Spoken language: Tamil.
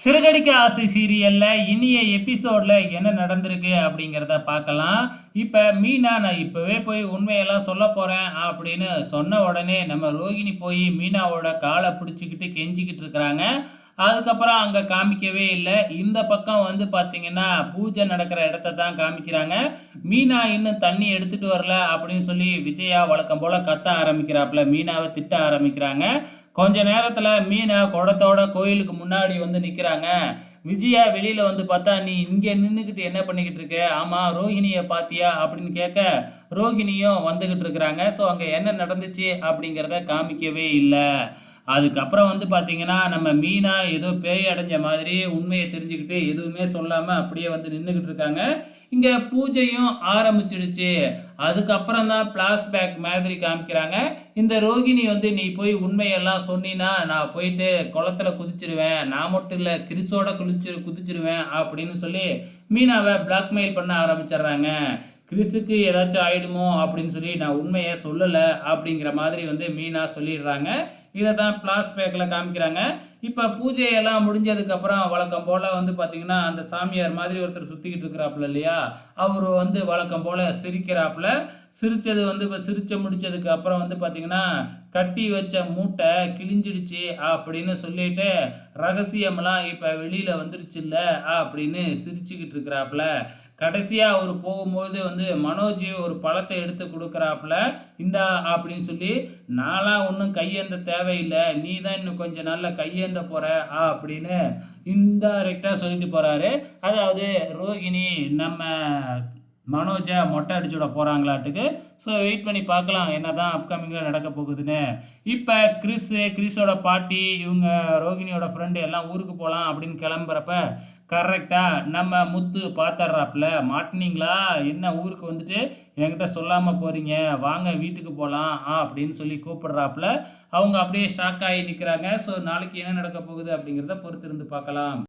சிறுகடிக்க ஆசை சீரியலில் இனிய எபிசோடில் என்ன நடந்திருக்கு அப்படிங்கிறத பார்க்கலாம். இப்போ மீனா நான் இப்போவே போய் உண்மையெல்லாம் சொல்ல போகிறேன் அப்படின்னு சொன்ன உடனே நம்ம ரோகிணி போய் மீனாவோட காலை பிடிச்சிக்கிட்டு கெஞ்சிக்கிட்டு இருக்கிறாங்க. அதுக்கப்புறம் அங்கே காமிக்கவே இல்லை. இந்த பக்கம் வந்து பார்த்தீங்கன்னா பூஜை நடக்கிற இடத்த தான் காமிக்கிறாங்க. மீனா இன்னும் தண்ணி எடுத்துகிட்டு வரல அப்படின்னு சொல்லி விஜயா வழக்கம் போல் கத்த ஆரம்பிக்கிறாப்புல. மீனாவை திட்ட ஆரம்பிக்கிறாங்க. கொஞ்ச நேரத்தில் மீனா குடத்தோட கோயிலுக்கு முன்னாடி வந்து நிற்கிறாங்க விஜயா வெளியில் வந்து பார்த்தா நீ இங்கே நின்றுக்கிட்டு என்ன பண்ணிக்கிட்டு இருக்க? ஆமாம் ரோஹிணியை பார்த்தியா அப்படின்னு கேட்க ரோஹிணியும் வந்துக்கிட்டு இருக்கிறாங்க. ஸோ அங்கே என்ன நடந்துச்சு அப்படிங்கிறத காமிக்கவே இல்லை. அதுக்கப்புறம் வந்து பார்த்தீங்கன்னா நம்ம மீனா ஏதோ பேய் அடைஞ்ச மாதிரி உண்மையை தெரிஞ்சுக்கிட்டு எதுவுமே சொல்லாமல் அப்படியே வந்து நின்றுக்கிட்டு இருக்காங்க. இங்கே பூஜையும் ஆரம்பிச்சிடுச்சு. அதுக்கப்புறம் தான் ஃப்ளாஷ்பேக் மாதிரி காமிக்கிறாங்க. இந்த ரோகிணி வந்து நீ போய் உண்மையெல்லாம் சொன்னினா நான் போயிட்டு குளத்துல குதிச்சிருவேன். நான் மட்டும் இல்லை கிறிஸோட குளிச்சு குதிச்சிருவேன் அப்படின்னு சொல்லி மீனாவை பிளாக்மெயில் பண்ண ஆரம்பிச்சிடுறாங்க. கிறிஸுக்கு ஏதாச்சும் ஆயிடுமோ? அப்படின்னு சொல்லி நான் உண்மையை சொல்லலை அப்படிங்கிற மாதிரி வந்து மீனா சொல்லிடுறாங்க. இதை தான் ஃப்ளாஷ்பேக்கில் காமிக்கிறாங்க. இப்போ பூஜையெல்லாம் முடிஞ்சதுக்கப்புறம் வழக்கம் போல் வந்து பார்த்திங்கன்னா அந்த சாமியார் மாதிரி ஒருத்தர் சுற்றிக்கிட்டு இருக்கிறாப்புல இல்லையா? அவர் வந்து வழக்கம் போல் சிரிக்கிறாப்புல. சிரித்தது வந்து இப்போ சிரித்து முடித்ததுக்கு அப்புறம் வந்து பார்த்திங்கன்னா கட்டி வச்ச மூட்டை கிழிஞ்சிடுச்சு அப்படின்னு சொல்லிட்டு ரகசியமெல்லாம் இப்போ வெளியில் வந்துருச்சுல்ல அப்படின்னு சிரிச்சுக்கிட்டு இருக்கிறாப்புல. கடைசியாக அவர் போகும்போது வந்து மனோஜ் ஒரு பழத்தை எடுத்து கொடுக்குறாப்புல. இந்தா அப்படின்னு சொல்லி நான்லாம் ஒன்றும் கையேந்த தேவையில்லை. நீ தான் இன்னும் கொஞ்சம் நாள்ல கையேந்த போகிற ஆ அப்படின்னு இன்டைரக்டாக சொல்லிட்டு போகிறாரு அதாவது ரோகிணி நம்ம மனோஜை மொட்டை அடிச்சு விட போகிறாங்களாட்டுக்கு ஸோ வெயிட் பண்ணி பார்க்கலாம் என்ன தான் அப்கமிங்கில் நடக்க போகுதுன்னு. இப்போ கிறிஸு கிறிஸோட பாட்டி இவங்க ரோகிணியோட ஃப்ரெண்டு எல்லாம் ஊருக்கு போகலாம் அப்படின்னு கிளம்புறப்ப கரெக்டாக நம்ம முத்து பார்த்துட்றாப்புல மாட்டினீங்களா? என்ன ஊருக்கு வந்துட்டு என்கிட்ட சொல்லாமல் போகிறீங்க வாங்க வீட்டுக்கு போகலாம் ஆ அப்படின்னு சொல்லி கூப்பிடுறாப்புல. அவங்க அப்படியே ஷாக் ஆகி நிற்கிறாங்க ஸோ நாளைக்கு என்ன நடக்க போகுது அப்படிங்கிறத பொறுத்திருந்து பார்க்கலாம்.